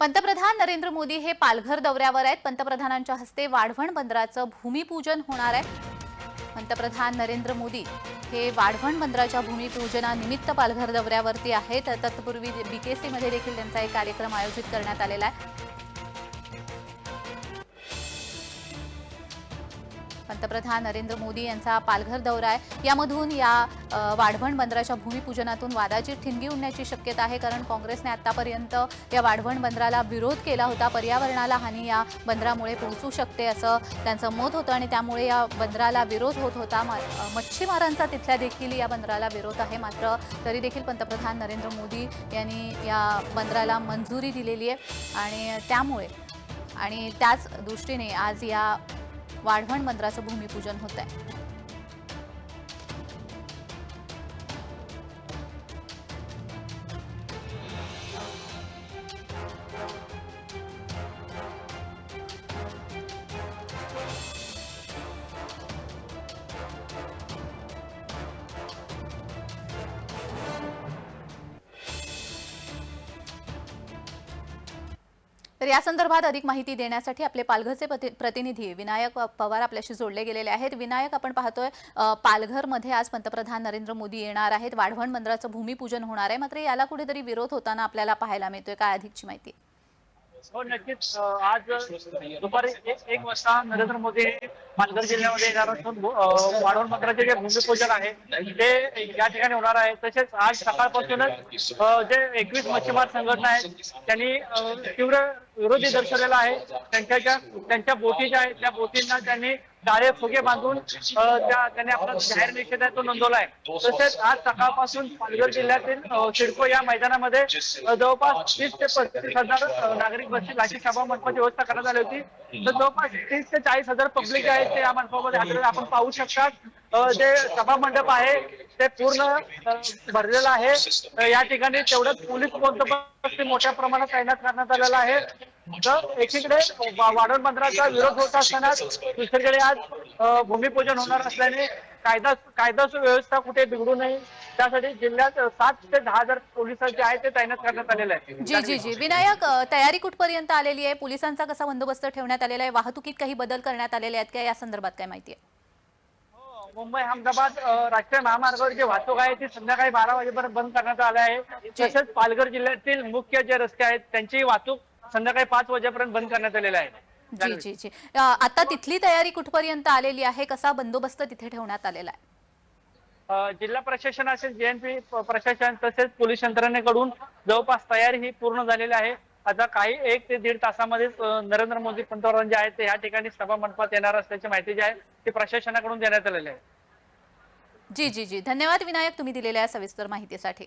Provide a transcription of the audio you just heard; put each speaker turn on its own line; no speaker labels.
पंतप्रधान नरेंद्र मोदी हे पालघर दौऱ्यावर आहेत. पंतप्रधानांच्या हस्ते वाढवण बंदराचं भूमिपूजन होणार आहे. पंतप्रधान नरेंद्र मोदी हे वाढवण बंदराच्या भूमिपूजनानिमित्त पालघर दौऱ्यावरती आहेत. तत्पूर्वी बीकेसीमध्ये देखील त्यांचा एक कार्यक्रम आयोजित करण्यात आलेला आहे. पंतप्रधान नरेंद्र मोदी यांचा पालघर दौरा आहे. यामधून या वाढवण बंदराच्या भूमिपूजनातून वादाची ठिणगी उडण्याची शक्यता आहे. कारण काँग्रेसने आतापर्यंत या वाढवण बंदराला विरोध केला होता. पर्यावरणाला हानी या बंदरामुळे पोहोचू शकते असं त्यांचं मत होतं आणि त्यामुळे या बंदराला विरोध होत होता. मच्छीमारांचा तिथल्या देखील या बंदराला विरोध आहे. मात्र तरी देखील पंतप्रधान नरेंद्र मोदी यांनी या बंदराला मंजुरी दिलेली आहे. आणि त्यामुळे आणि त्याच दृष्टीने आज या वाढवण मंदिराचं भूमिपूजन होत आहे तर या संदर्भात अधिक माहिती देण्यासाठी आपले पालघरचे प्रतिनिधी विनायक पवार आपल्याशी जोडले गेलेले आहेत. विनायक आपण पाहतोय पालघरमध्ये आज पंतप्रधान नरेंद्र मोदी येणार आहेत. वाढवण मंदिराचं भूमिपूजन होणार आहे. मात्र याला कुठेतरी विरोध होताना आपल्याला पाहायला मिळतोय. काय अधिकची माहिती?
हो नक्कीच. आज दुपारी एक वाजता नरेंद्र मोदी पालघर जिल्ह्यामध्ये येणार असून वाढवण मंत्राचे जे भूमिपूजन आहे ते या ठिकाणी होणार आहे. तसेच आज सकाळपासूनच जे एकवीस मच्छीमार संघटना आहेत त्यांनी तीव्र विरोधी दर्शवलेला आहे. त्यांच्या ज्या त्यांच्या बोटी ज्या आहेत. त्या बोटींना त्यांनी डाळे फुगे बांधून त्या त्यांनी आपला जाहीर निषेध आहे तो नोंदवला आहे. तसेच आज सकाळपासून पालघर जिल्ह्यातील शिडको सिडको या मैदानामध्ये जवळपास तीस ते पस्तीस हजार नागरिक बसतील अशी सभा मंडपाची व्यवस्था करण्यात आली होती. तर जवळपास तीस ते चाळीस हजार पब्लिक आहे ते या मंडपामध्ये आलेले आपण पाहू शकता जे सभा मंडप आहे ते पूर्ण भरलेलं आहे. या ठिकाणी तेवढंच पोलीस बंदोबस्त मोठ्या प्रमाणात तैनात करण्यात आलेला आहे. तर एकीकडे वाढवण बंदराचा विरोध होत असताना दुसरीकडे आज भूमिपूजन होणार असल्याने कायदा कायदा सुव्यवस्था कुठे बिघडू नये त्यासाठी जिल्ह्यात सात ते दहा हजार पोलीस जे आहेत ते तैनात करण्यात आलेले आहेत
जी जी जी. विनायक तयारी कुठपर्यंत आलेली आहे? पोलिसांचा कसा बंदोबस्त ठेवण्यात आलेला आहे? वाहतुकीत काही बदल करण्यात आलेले आहेत का? या संदर्भात काय माहिती आहे?
मुंबई अहमदाबाद राष्ट्रीय महामार्गावर जे वाहतूक आहे ती संध्याकाळी बारा वाजेपर्यंत बंद करण्यात आले आहे. तसेच पालघर जिल्ह्यातील मुख्य जे रस्ते आहेत त्यांची वाहतूक संध्याकाळी पाच वाजेपर्यंत बंद करण्यात आलेली आहे.
जी जी जी. आता तिथली तयारी कुठपर्यंत आलेली आहे? कसा बंदोबस्त तिथे ठेवण्यात आलेला आहे?
जिल्हा प्रशासन असेल जेएनपी प्रशासन तसेच पोलीस यंत्रणेकडून जवळपास तयारी ही पूर्ण झालेली आहे. आता काही एक ते दीड तासामध्येच अ, नरेंद्र मोदी पंतप्रधान जे आहेत ते या ठिकाणी सभा मंडपात येणार असल्याची माहिती जी आहे ती प्रशासनाकडून देण्यात आलेली आहे.
जी जी जी. धन्यवाद विनायक तुम्ही दिलेल्या सविस्तर माहितीसाठी.